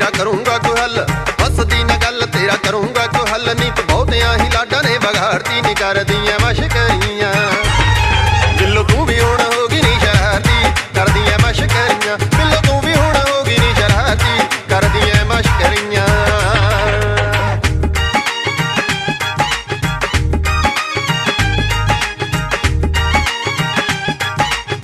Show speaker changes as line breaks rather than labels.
ਤੇਰਾ ਕਰੂੰਗਾ ਕੋ ਹੱਲ। ਹੱਸਦੀ ਨਾ ਗੱਲ, ਤੇਰਾ ਕਰੂੰਗਾ ਕੋ ਹੱਲ ਨਹੀਂ ਬਹੁਤਿਆਂ ਹੀ ਲਾਡਾਂ ਨੇ ਵਿਗਾੜਦੀ ਨਹੀਂ ਕਰਦੀਆਂ ਮਸ਼ਕਰੀਆਂ